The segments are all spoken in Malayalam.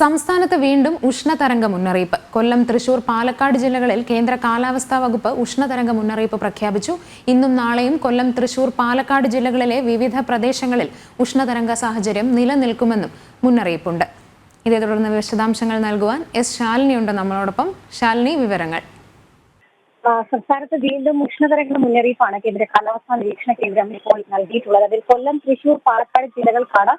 സംസ്ഥാനത്ത് വീണ്ടും ഉഷ്ണതരംഗ മുന്നറിയിപ്പ്. കൊല്ലം തൃശൂർ പാലക്കാട് ജില്ലകളിൽ കേന്ദ്ര കാലാവസ്ഥാ വകുപ്പ് ഉഷ്ണതരംഗ മുന്നറിയിപ്പ് പ്രഖ്യാപിച്ചു. ഇന്നും നാളെയും കൊല്ലം തൃശൂർ പാലക്കാട് ജില്ലകളിലെ വിവിധ പ്രദേശങ്ങളിൽ ഉഷ്ണതരംഗ സാഹചര്യം നിലനിൽക്കുമെന്നും മുന്നറിയിപ്പുണ്ട്. ഇതേ തുടർന്ന് വിശദാംശങ്ങൾ നൽകുവാൻ എസ് ശാലിനി ഉണ്ട് നമ്മളോടൊപ്പം. ശാലിനി വിവരങ്ങൾ. സംസ്ഥാനത്ത് വീണ്ടും ഉഷ്ണതരംഗ മുന്നറിയിപ്പാണ് കേന്ദ്ര കാലാവസ്ഥാ നിരീക്ഷണ കേന്ദ്രം ഇപ്പോൾ നൽകിയിട്ടുള്ളത്. അതിൽ കൊല്ലം തൃശൂർ പാലക്കാട് ജില്ലകൾക്കാണ്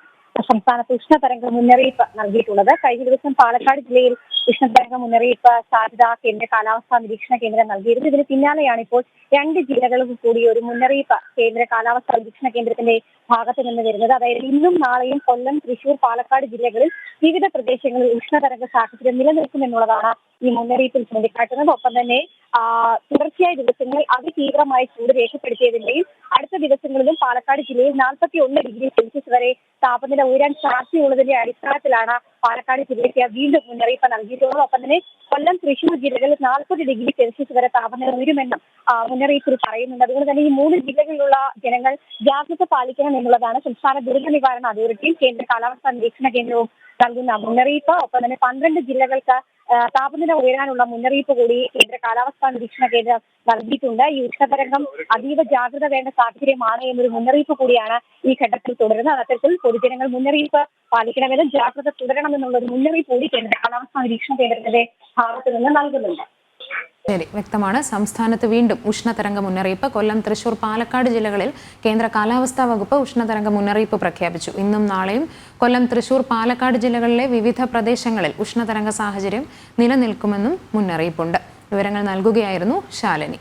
സംസ്ഥാനത്ത് ഉഷ്ണതരംഗ മുന്നറിയിപ്പ് നൽകിയിട്ടുള്ളത്. കഴിഞ്ഞ ദിവസം പാലക്കാട് ജില്ലയിൽ ഉഷ്ണതരംഗ മുന്നറിയിപ്പ് സാധ്യത കേന്ദ്ര കാലാവസ്ഥാ നിരീക്ഷണ കേന്ദ്രം നൽകിയിരുന്നു. ഇതിന് പിന്നാലെയാണ് ഇപ്പോൾ രണ്ട് ജില്ലകളും കൂടി ഒരു മുന്നറിയിപ്പ് കേന്ദ്ര കാലാവസ്ഥാ നിരീക്ഷണ കേന്ദ്രത്തിന്റെ ഭാഗത്ത് നിന്ന് വരുന്നത്. അതായത് ഇന്നും നാളെയും കൊല്ലം തൃശൂർ പാലക്കാട് ജില്ലകളിൽ വിവിധ പ്രദേശങ്ങളിൽ ഉഷ്ണതരംഗ സാഹചര്യം നിലനിൽക്കുമെന്നുള്ളതാണ് ഈ മുന്നറിയിപ്പിൽ ചൂണ്ടിക്കാട്ടുന്നത്. ഒപ്പം തന്നെ തുടർച്ചയായ ദിവസങ്ങളിൽ അതിതീവ്രമായ ചൂട് രേഖപ്പെടുത്തിയതിന്റെയും അടുത്ത ദിവസങ്ങളിലും പാലക്കാട് ജില്ലയിൽ നാൽപ്പത്തി ഒന്ന് ഡിഗ്രി സെൽഷ്യസ് വരെ താപനില ഉയരാൻ സാധ്യതയുള്ളതിന്റെ അടിസ്ഥാനത്തിലാണ് പാലക്കാട് ജില്ലയ്ക്ക് വീണ്ടും മുന്നറിയിപ്പ് നൽകിയിട്ടുള്ളത്. ഒപ്പം തന്നെ കൊല്ലം തൃശൂർ ജില്ലകളിൽ നാൽപ്പത് ഡിഗ്രി സെൽഷ്യസ് വരെ താപനില ഉയരുമെന്നും മുന്നറിയിപ്പിൽ പറയുന്നുണ്ട്. അതുകൊണ്ട് തന്നെ ഈ മൂന്ന് ജില്ലകളിലുള്ള ജനങ്ങൾ ജാഗ്രത പാലിക്കണം എന്നുള്ളതാണ് സംസ്ഥാന ദുരന്ത നിവാരണ അതോറിറ്റിയും കേന്ദ്ര കാലാവസ്ഥാ നിരീക്ഷണ കേന്ദ്രവും നൽകുന്ന മുന്നറിയിപ്പ്. ഒപ്പം തന്നെ പന്ത്രണ്ട് ജില്ലകൾക്ക് താപനില ഉയരാനുള്ള മുന്നറിയിപ്പ് കൂടി കേന്ദ്ര കാലാവസ്ഥാ നിരീക്ഷണ കേന്ദ്രം നൽകിയിട്ടുണ്ട്. ഈ ഉഷ്ണതരംഗം അതീവ ജാഗ്രത വേണ്ട സാഹചര്യമാണ് എന്നൊരു മുന്നറിയിപ്പ് കൂടിയാണ് ഈ ഘട്ടത്തിൽ തുടരുന്നത്. അത്തരത്തിൽ പൊതുജനങ്ങൾ മുന്നറിയിപ്പ് പാലിക്കണമെന്നും ജാഗ്രത തുടരണമെന്നുള്ള ഒരു മുന്നറിയിപ്പ് കൂടി കേന്ദ്ര കാലാവസ്ഥാ നിരീക്ഷണ കേന്ദ്രത്തിന്റെ ഭാഗത്തു നിന്ന് നൽകുന്നുണ്ട്. ശരി വ്യക്തമാണ് സംസ്ഥാനത്ത് വീണ്ടും ഉഷ്ണതരംഗ മുന്നറിയിപ്പ്. കൊല്ലം തൃശൂർ പാലക്കാട് ജില്ലകളിൽ കേന്ദ്ര കാലാവസ്ഥാ വകുപ്പ് ഉഷ്ണതരംഗ മുന്നറിയിപ്പ് പ്രഖ്യാപിച്ചു. ഇന്നും നാളെയും കൊല്ലം തൃശൂർ പാലക്കാട് ജില്ലകളിലെ വിവിധ പ്രദേശങ്ങളിൽ ഉഷ്ണതരംഗ സാഹചര്യം നിലനിൽക്കുമെന്നും മുന്നറിയിപ്പുണ്ട്. വിവരങ്ങൾ നൽകുകയായിരുന്നു ശാലിനി.